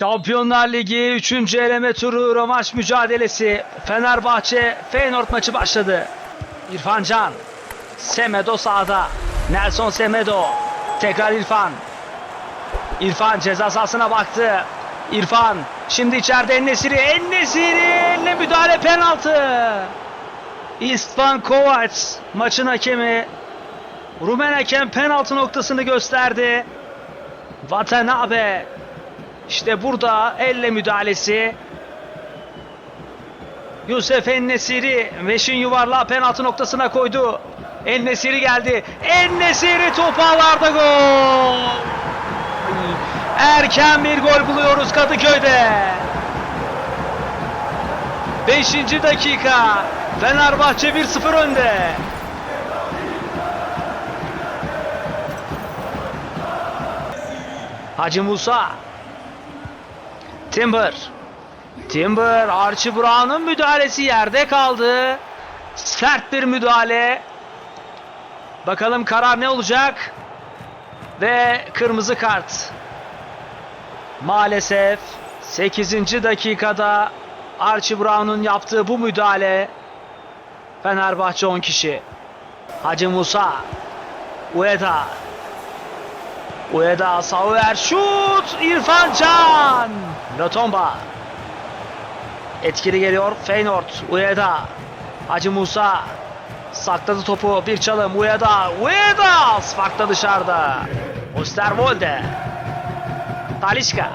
Şampiyonlar Ligi 3. eleme turu rövanş mücadelesi. Fenerbahçe Feyenoord maçı başladı. İrfan Can. Semedo sağda. Nelson Semedo. Tekrar İrfan. İrfan ceza sahasına baktı. İrfan şimdi içeride Ennesiri. Ennesiri elle müdahale penaltı. İstvan Kovac maçın hakemi. Rumen hakem penaltı noktasını gösterdi. Watanabe işte burada elle müdahalesi. Yusuf Ennesiri Veş'in yuvarlağı penaltı noktasına koydu. Ennesiri geldi. Ennesiri topu ağlarda gol. Erken bir gol buluyoruz Kadıköy'de. 5. dakika. Fenerbahçe 1-0 önde. Hacı Musa. Timber. Timber Archie Brown'un müdahalesi yerde kaldı. Sert bir müdahale. Bakalım karar ne olacak? Ve kırmızı kart. Maalesef 8. dakikada Archie Brown'un yaptığı bu müdahale Fenerbahçe 10 kişi. Hacı Musa. Ueda. Ueda Sauer şut! İrfan Can! Lotomba Etkili geliyor Feyenoord. Ueda. Hacı Musa. Sakladı topu bir çalım. Ueda Ueda! Farklı dışarıda. Osterwolde. Talişka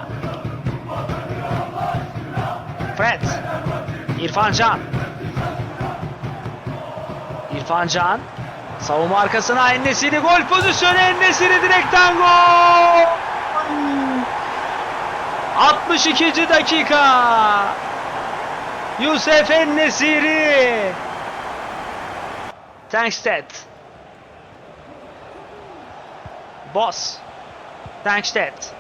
Fred. İrfan Can. İrfan Can Savunma arkasına Ennesiri gol pozisyonu Ennesiri direkten gol. 62. dakika. Yusuf Ennesiri. Tankstedt. Boss. Tankstedt.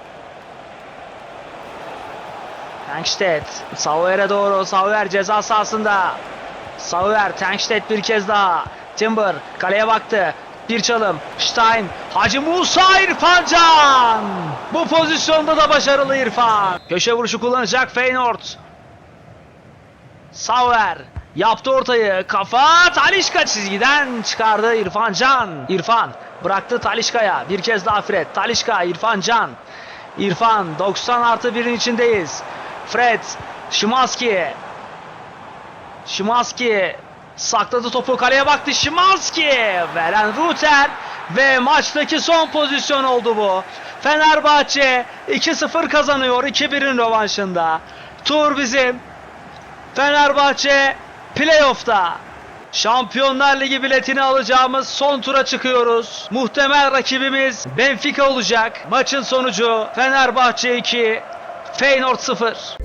Tankstedt. Sauer'e doğru. Sauer ceza sahasında. Sauer Tankstedt bir kez daha. Timber kaleye baktı. Bir çalım. Stein. Hacı Musa İrfan. Bu pozisyonda da başarılı İrfan. Köşe vuruşu kullanacak Feyenoord. Sauer yaptı ortayı. Kafa Talişka çizgiden çıkardı İrfan Can. İrfan bıraktı Talişka'ya. Bir kez daha Fred. Talişka İrfan Can. İrfan 90 artı 1'in içindeyiz. Fred. Şimanski. Şimanski sakladı topu kaleye baktı Şimanski veren Ruter ve maçtaki son pozisyon oldu bu. Fenerbahçe 2-0 kazanıyor 2-1'in rövanşında. Tur bizim. Fenerbahçe playoff'ta. Şampiyonlar Ligi biletini alacağımız son tura çıkıyoruz. Muhtemel rakibimiz Benfica olacak. Maçın sonucu Fenerbahçe 2, Feyenoord 0.